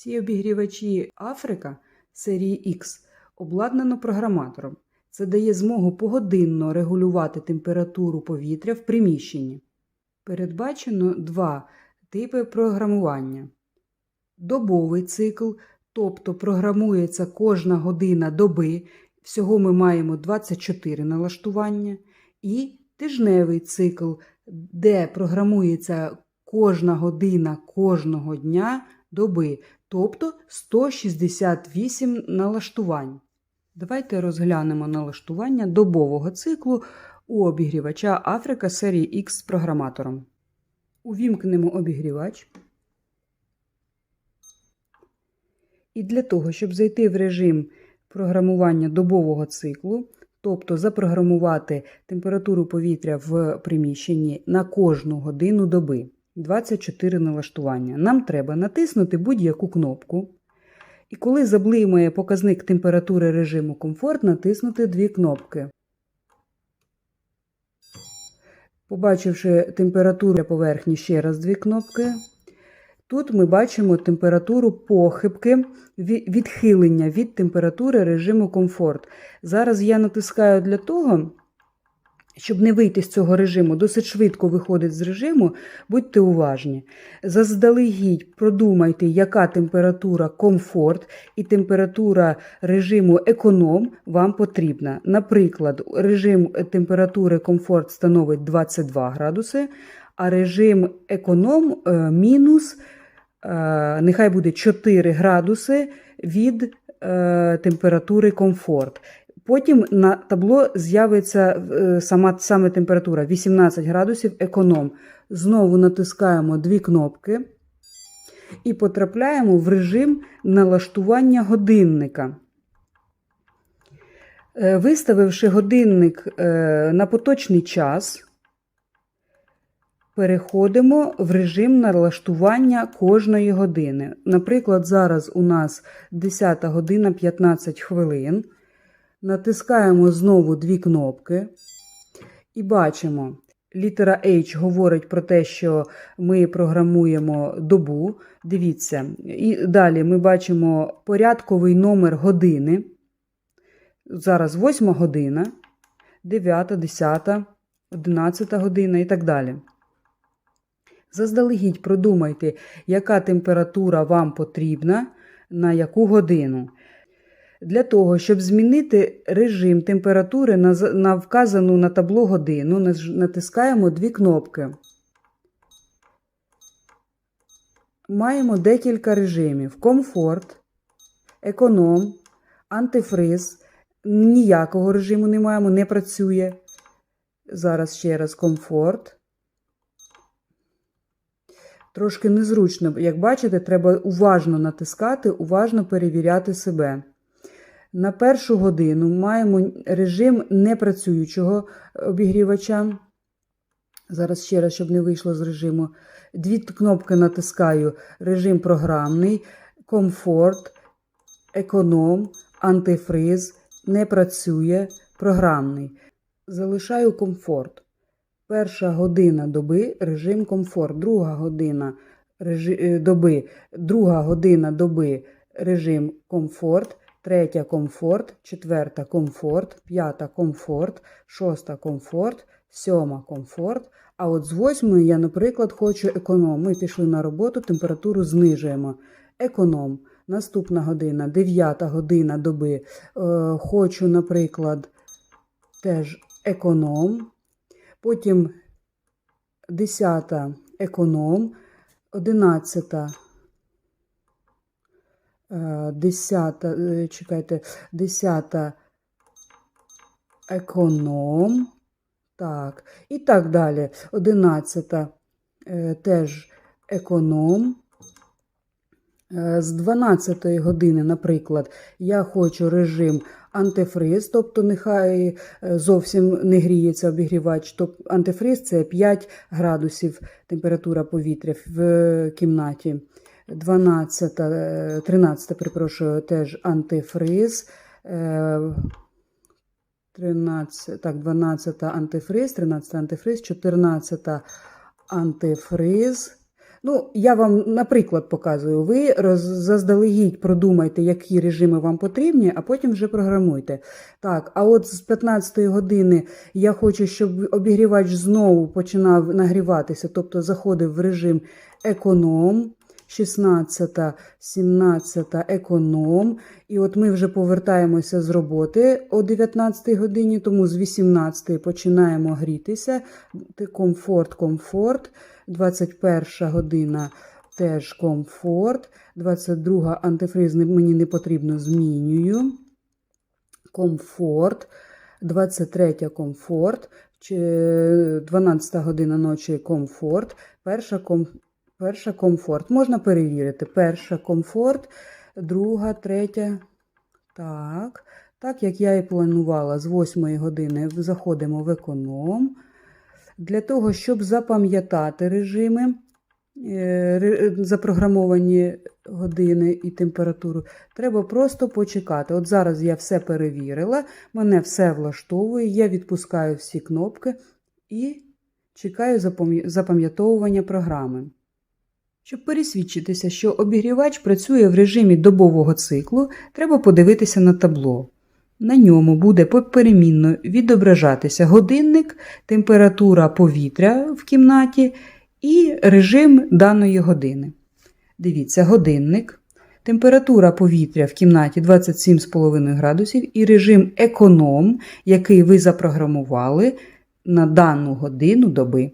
Всі обігрівачі Африка серії X обладнано програматором. Це дає змогу погодинно регулювати температуру повітря в приміщенні. Передбачено два типи програмування. Добовий цикл, тобто програмується кожна година доби, всього ми маємо 24 налаштування, і тижневий цикл, де програмується кожна година кожного дня доби, тобто 168 налаштувань. Давайте розглянемо налаштування добового циклу у обігрівача Африка серії X з програматором. Увімкнемо обігрівач. І для того, щоб зайти в режим програмування добового циклу, тобто запрограмувати температуру повітря в приміщенні на кожну годину доби, 24 налаштування, нам треба натиснути будь-яку кнопку. І коли заблимає показник температури режиму комфорт, натиснути дві кнопки. Побачивши температуру поверхні, ще раз дві кнопки. Тут ми бачимо температуру похибки відхилення від температури режиму комфорт. Зараз я натискаю для того, щоб не вийти з цього режиму, досить швидко виходить з режиму, будьте уважні. Заздалегідь продумайте, яка температура комфорт і температура режиму економ вам потрібна. Наприклад, режим температури комфорт становить 22 градуси, а режим економ е, мінус, е, нехай буде 4 градуси від е, температури комфорт. Потім на табло з'явиться сама саме температура 18 градусів економ. Знову натискаємо дві кнопки і потрапляємо в режим налаштування годинника. Виставивши годинник на поточний час, переходимо в режим налаштування кожної години. Наприклад, зараз у нас 10 година 15 хвилин. Натискаємо знову дві кнопки і бачимо, літера H говорить про те, що ми програмуємо добу. Дивіться, і далі ми бачимо порядковий номер години. Зараз 8 година, 9, 10, 11 година і так далі. Заздалегідь продумайте, яка температура вам потрібна на яку годину. Для того, щоб змінити режим температури на, вказану на табло годину, натискаємо дві кнопки. Маємо декілька режимів: комфорт, економ, антифриз. Ніякого режиму не маємо, не працює. Зараз ще раз комфорт. Трошки незручно, як бачите, треба уважно натискати, уважно перевіряти себе. На першу годину маємо режим непрацюючого обігрівача. Зараз ще раз, щоб не вийшло з режиму. Дві кнопки натискаю: режим програмний, комфорт, економ, антифриз, не працює, програмний. Залишаю комфорт. Перша година доби режим комфорт. Друга година режим, доби, друга година доби режим комфорт. Третя комфорт, четверта комфорт, п'ята комфорт, шоста комфорт, сьома комфорт. А от з восьмої я, наприклад, хочу економ. Ми пішли на роботу, температуру знижуємо. Економ. Наступна година, дев'ята година доби. Е, хочу, наприклад, теж економ. Потім десята економ, одинадцята. Десята, чекайте, десята економ. Так, і так далі. Одинадцята теж економ. З 12 години, наприклад, я хочу режим антифриз, тобто нехай зовсім не гріється обігрівач. Тобто антифриз це 5 градусів температура повітря в кімнаті. 12, 13, перепрошую, теж антифриз. 13, так, 12 антифриз, 13 антифриз, 14 антифриз. Ну, я вам, наприклад, показую. Ви роз, заздалегідь продумайте, які режими вам потрібні, а потім вже програмуйте. Так, а от з 15-ї години я хочу, щоб обігрівач знову починав нагріватися, тобто заходив в режим економ. 16, 17 економ. І от ми вже повертаємося з роботи о 19 годині, тому з 18 починаємо грітися. Комфорт, комфорт. 21 година теж комфорт. 22 антифриз мені не потрібно, змінюю. Комфорт. 23 комфорт. 12 година ночі комфорт. Перша ком, Перша комфорт. Можна перевірити. Перша комфорт, друга, третя. Так. Так, як я і планувала, з 8 години заходимо в економ. Для того, щоб запам'ятати режими, е, запрограмовані години і температуру, треба просто почекати. От зараз я все перевірила, мене все влаштовує, я відпускаю всі кнопки і чекаю запам'ятовування програми. Щоб пересвідчитися, що обігрівач працює в режимі добового циклу, треба подивитися на табло. На ньому буде поперемінно відображатися годинник, температура повітря в кімнаті і режим даної години. Дивіться, годинник, температура повітря в кімнаті 27,5 градусів і режим економ, який ви запрограмували на дану годину доби.